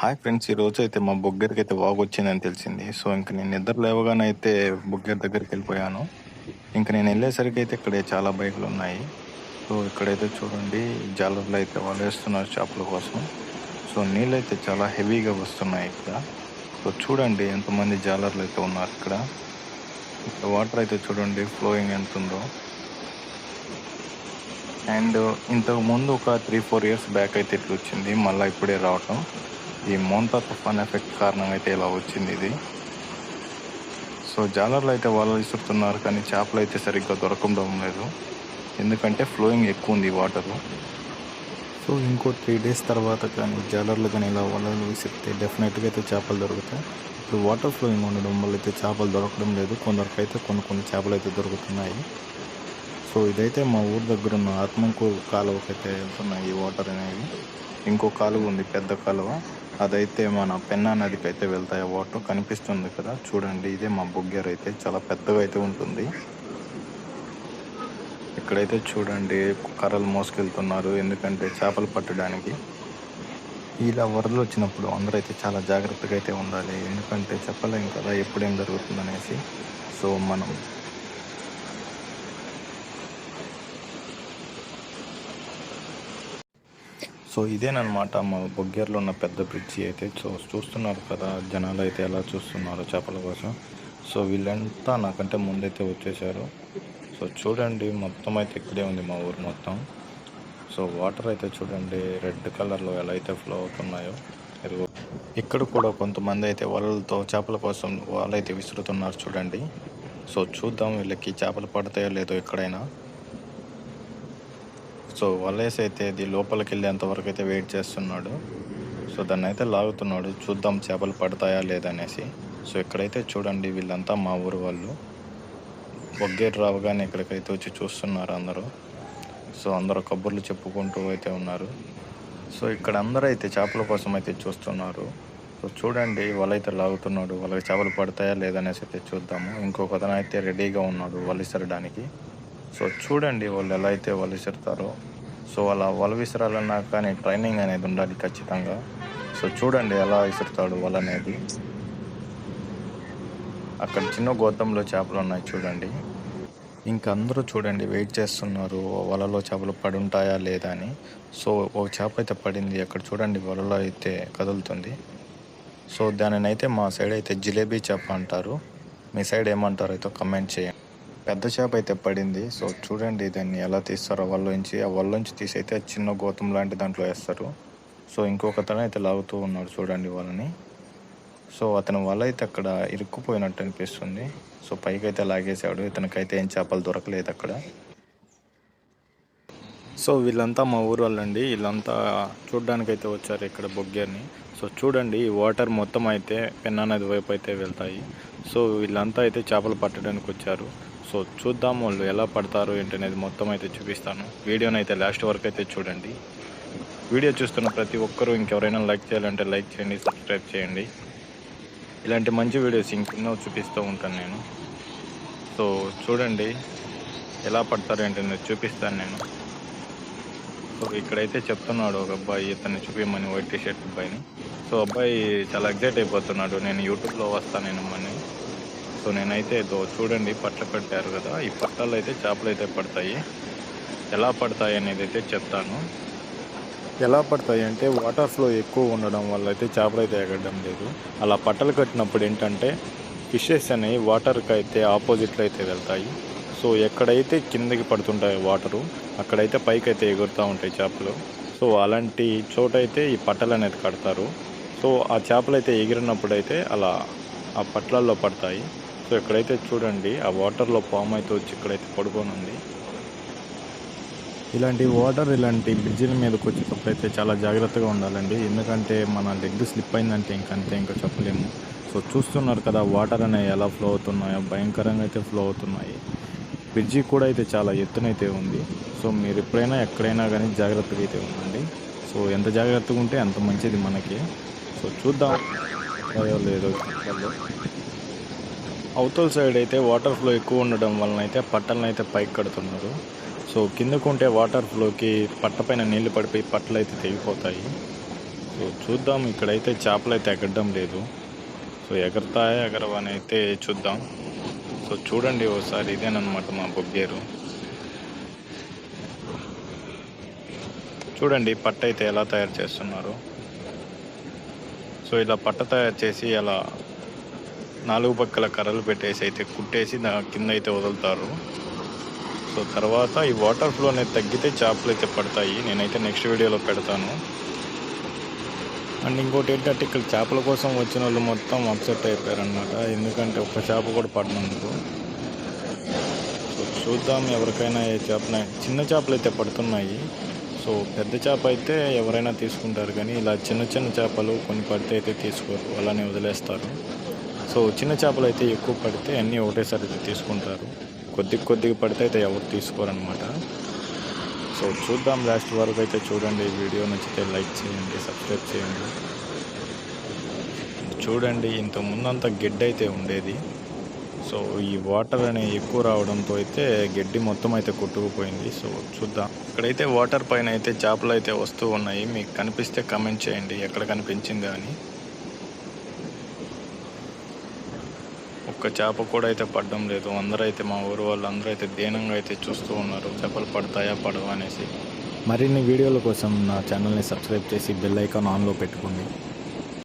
Hi friends ఈ రోజు అయితే మా బొగ్గరికి అయితే వాగు వచ్చిందని తెలిసింది. సో ఇంక నేను నిద్ర లేవగానైతే అయితే దగ్గరికి వెళ్ళిపోయాను. ఇంక నేను వెళ్ళేసరికి అయితే ఇక్కడ చాలా బైకులు ఉన్నాయి. సో ఇక్కడైతే చూడండి జాలర్లు అయితే వాళ్ళు వేస్తున్నారు చేపల కోసం. సో నీళ్ళు అయితే చాలా హెవీగా వస్తున్నాయి ఇక్కడ. సో చూడండి ఎంతమంది జాలర్లు అయితే ఉన్నారు ఇక్కడ. ఇక్కడ వాటర్ అయితే చూడండి ఫ్లోయింగ్ ఎంత ఉందో. అండ్ ఇంతకు ముందు ఒక త్రీ ఫోర్ ఇయర్స్ బ్యాక్ అయితే ఇట్లా వచ్చింది. మళ్ళీ ఇప్పుడే రావటం. ఈ మోంతా తుఫాన్ ఎఫెక్ట్ కారణంగా అయితే ఇలా వచ్చింది ఇది. సో జాలర్లు అయితే వాళ్ళు విసురుతున్నారు కానీ చేపలు అయితే సరిగ్గా దొరకడం లేదు. ఎందుకంటే ఫ్లోయింగ్ ఎక్కువ ఉంది వాటరు సో ఇంకో త్రీ డేస్ తర్వాత కానీ జాలర్లు కానీ ఇలా వలలు విసిరితే డెఫినెట్గా అయితే చేపలు దొరుకుతాయి. ఇప్పుడు వాటర్ ఫ్లోయింగ్ ఉండడం వల్ల అయితే చేపలు దొరకడం లేదు. కొందరికైతే కొన్ని కొన్ని చేపలు అయితే దొరుకుతున్నాయి. సో ఇదైతే మా ఊరు దగ్గర ఉన్న ఆత్మకు కాలువకైతే వెళ్తున్నాయి ఈ వాటర్ అనేవి ఇంకో కాలువ ఉంది పెద్ద కాలువ. అదైతే మన పెన్నా నదికి అయితే వెళ్తాయి వాటర్ కనిపిస్తుంది కదా. చూడండి ఇదే మా బొగ్గేరు అయితే చాలా పెద్దగా అయితే ఉంటుంది. ఇక్కడైతే చూడండి కర్రలు మోసుకెళ్తున్నారు ఎందుకంటే చేపలు పట్టడానికి. ఇలా వరదలు వచ్చినప్పుడు అందరూ అయితే చాలా జాగ్రత్తగా అయితే ఉండాలి ఎందుకంటే చెప్పలేం కదా ఎప్పుడేం జరుగుతుందనేసి. సో మనం సో ఇదేనమాట మా బొగ్గేరులో ఉన్న పెద్ద బ్రిడ్జి అయితే. సో చూస్తున్నారు కదా జనాలు అయితే ఎలా చూస్తున్నారు చేపల కోసం. సో వీళ్ళంతా నాకంటే ముందైతే వచ్చేసారు. సో చూడండి మొత్తం అయితే ఇక్కడే ఉంది మా ఊరు మొత్తం. సో వాటర్ అయితే చూడండి రెడ్ కలర్లో ఎలా అయితే ఫ్లో అవుతున్నాయో. ఇక్కడ కూడా కొంతమంది అయితే వలలతో చేపల కోసం వాళ్ళైతే విసురుతున్నారు చూడండి. సో చూద్దాం వీళ్ళకి చేపలు పడతాయో లేదో ఎక్కడైనా. సో వలేస్ అయితే ఇది లోపలికి వెళ్ళేంత వరకు అయితే వెయిట్ చేస్తున్నాడు. సో దాన్ని అయితే లాగుతున్నాడు. చూద్దాం చేపలు పడతాయా లేదనేసి. సో ఇక్కడైతే చూడండి వీళ్ళంతా మా ఊరు వాళ్ళు. బొగ్గేరు రావగానే ఇక్కడికైతే వచ్చి చూస్తున్నారు అందరూ. సో అందరూ కబుర్లు చెప్పుకుంటూ అయితే ఉన్నారు. సో ఇక్కడ అందరూ అయితే చేపల కోసం అయితే చూస్తున్నారు. సో చూడండి వాళ్ళైతే లాగుతున్నాడు. వాళ్ళకి చేపలు పడతాయా లేదనేసి అయితే చూద్దాము. ఇంకొక అతను అయితే రెడీగా ఉన్నాడు వలిసరడానికి. సో చూడండి వాళ్ళు ఎలా అయితే వల విసురుతారో. సో అలా వల విసిరాలన్నా కానీ ట్రైనింగ్ అనేది ఉండాలి ఖచ్చితంగా. సో చూడండి ఎలా విసురుతాడు వల అనేది. అక్కడ చిన్న గోతంలో చేపలు ఉన్నాయి చూడండి. ఇంకా అందరూ చూడండి వెయిట్ చేస్తున్నారు. వలలో చేపలు పడుంటాయా లేదా అని. సో ఒక చేప అయితే పడింది. అక్కడ చూడండి వలలో అయితే కదులుతుంది. సో దానినైతే మా సైడ్ అయితే జిలేబీ చేప అంటారు. మీ సైడ్ ఏమంటారో అయితే కమెంట్ చేయండి. పెద్ద చేప అయితే పడింది. సో చూడండి దాన్ని ఎలా తీస్తారో వల్లోంచి ఆ వల్లోంచి తీసి అయితే చిన్న గోతం లాంటి దాంట్లో వేస్తారు. సో ఇంకొకతను అయితే లాగుతూ ఉన్నాడు చూడండి వాళ్ళని. సో అతని వల్ల అయితే అక్కడ ఇరుక్కుపోయినట్టు అనిపిస్తుంది. సో పైకి అయితే లాగేశాడు. ఇతనికైతే ఏం చేపలు దొరకలేదు అక్కడ. సో వీళ్ళంతా మా ఊరు వాళ్ళండి. వీళ్ళంతా చూడ్డానికైతే వచ్చారు ఇక్కడ బొగ్గర్ని. సో చూడండి ఈ వాటర్ మొత్తం అయితే పెన్నా నది వైపు అయితే వెళ్తాయి. సో వీళ్ళంతా అయితే చేపలు పట్టడానికి వచ్చారు సో చూద్దాం వాళ్ళు ఎలా పడతారు ఏంటనేది మొత్తం అయితే చూపిస్తాను. వీడియోని అయితే లాస్ట్ వరకు అయితే చూడండి. వీడియో చూస్తున్న ప్రతి ఒక్కరూ ఇంకెవరైనా లైక్ చేయాలంటే లైక్ చేయండి సబ్స్క్రైబ్ చేయండి. ఇలాంటి మంచి వీడియోస్ ఇంకెన్నో చూపిస్తూ ఉంటాను నేను. సో చూడండి ఎలా పడతారు ఏంటనేది చూపిస్తాను నేను. సో ఇక్కడైతే చెప్తున్నాడు ఒక అబ్బాయి ఇతన్ని చూపించమని వైట్ టీ షర్ట్ అబ్బాయిని సో అబ్బాయి చాలా ఎగ్జైట్ అయిపోతున్నాడు. నేను యూట్యూబ్లో వస్తాను నేను మని. సో నేనైతే ఇదో చూడండి పట్ల పెట్టారు కదా. ఈ పట్టాలు అయితే చేపలు అయితే పడతాయి. ఎలా పడతాయి అనేది అయితే చెప్తాను. ఎలా పడతాయి అంటే వాటర్ ఫ్లో ఎక్కువ ఉండడం వల్ల అయితే చేపలు అయితే ఎగడం లేదు. అలా పట్టలు కట్టినప్పుడు ఏంటంటే ఫిషెస్ అనేవి వాటర్కి అయితే ఆపోజిట్లో అయితే వెళ్తాయి. సో ఎక్కడైతే కిందకి పడుతుంటాయి వాటరు అక్కడైతే పైకి అయితే ఎగురుతూ ఉంటాయి చేపలు. సో అలాంటి చోట అయితే ఈ పట్టలు అనేది కడతారు. సో ఆ చేపలు అయితే ఎగిరినప్పుడు అయితే అలా ఆ పట్లల్లో పడతాయి. సో ఇక్కడైతే చూడండి ఆ వాటర్లో పాము అయితే వచ్చి ఇక్కడైతే పడుకొని ఉంది. ఇలాంటి వాటర్ ఇలాంటి బ్రిడ్జిల మీదకి వచ్చేటప్పుడు అయితే చాలా జాగ్రత్తగా ఉండాలండి. ఎందుకంటే మన లెగ్ స్లిప్ అయిందంటే ఇంకంతే ఇంకా చెప్పలేము. సో చూస్తున్నారు కదా వాటర్ అనేవి ఎలా ఫ్లో అవుతున్నాయో భయంకరంగా అయితే ఫ్లో అవుతున్నాయి. బ్రిడ్జి కూడా అయితే చాలా ఎత్తునైతే ఉంది. సో మీరు ఎప్పుడైనా ఎక్కడైనా కానీ జాగ్రత్తగా అయితే ఉండండి. సో ఎంత జాగ్రత్తగా ఉంటే అంత మంచిది మనకి. సో చూద్దాం. లేదో అవతల సైడ్ అయితే వాటర్ ఫ్లో ఎక్కువ ఉండడం వలన అయితే పట్టలను అయితే పైకి కడుతున్నారు. సో కిందకుంటే వాటర్ ఫ్లోకి పట్ట పైన నీళ్ళు పడిపోయి పట్టలు అయితే తెగిపోతాయి. సో చూద్దాం. ఇక్కడైతే చేపలు అయితే ఎగరడం లేదు. సో ఎగరతాయా ఎగరవని అయితే చూద్దాం. సో చూడండి ఒకసారి ఇదేనమాట మా బొగ్గేరు చూడండి పట్ట అయితే ఎలా తయారు చేస్తున్నారు. సో ఇలా పట్ట తయారు చేసి అలా నాలుగు పక్కల కర్రలు పెట్టేసి అయితే కుట్టేసి దా కింద అయితే వదులుతారు. సో తర్వాత ఈ వాటర్ ఫ్లో అనేది తగ్గితే చేపలు అయితే పడతాయి. నేనైతే నెక్స్ట్ వీడియోలో పెడతాను. అండ్ ఇంకోటి ఏంటంటే ఇక్కడ చేపల కోసం వచ్చిన వాళ్ళు మొత్తం అప్సెట్ అయిపోయారనమాట ఎందుకంటే ఒక్క చేప కూడా పడినందుకు. సో చూద్దాం ఎవరికైనా ఏ చేపన చిన్న చేపలు అయితే పడుతున్నాయి. సో పెద్ద చేప అయితే ఎవరైనా తీసుకుంటారు కానీ ఇలా చిన్న చిన్న చేపలు కొన్ని పడితే అయితే తీసుకోరు. అలానే వదిలేస్తారు. సో చిన్న చేపలు అయితే ఎక్కువ పడితే అన్నీ ఒకటేసారి తీసుకుంటారు. కొద్ది కొద్దిగా పడితే అయితే ఎవరు తీసుకోరనమాట సో చూద్దాం లాస్ట్ వరకు అయితే చూడండి. ఈ వీడియో నచ్చితే లైక్ చేయండి సబ్స్క్రైబ్ చేయండి. చూడండి ఇంత ముందంతా గడ్డి అయితే ఉండేది. సో ఈ వాటర్ అనే ఎక్కువ రావడంతో అయితే గడ్డి మొత్తం అయితే కొట్టుకుపోయింది. సో చూద్దాం. ఇక్కడైతే వాటర్ పైన అయితే చేపలు అయితే వస్తూ ఉన్నాయి. మీకు కనిపిస్తే కమెంట్ చేయండి ఎక్కడ కనిపించింది అని. ఒక్క చేప కూడా అయితే పడడం లేదు. అందరూ అయితే మా ఊరు వాళ్ళు అందరూ అయితే దీనంగా అయితే చూస్తూ ఉన్నారు. చేపలు పడతాయా పడవా అనేసి. మరిన్ని వీడియోల కోసం నా ఛానల్ని సబ్స్క్రైబ్ చేసి బెల్ ఐకాన్ ఆన్లో పెట్టుకోండి.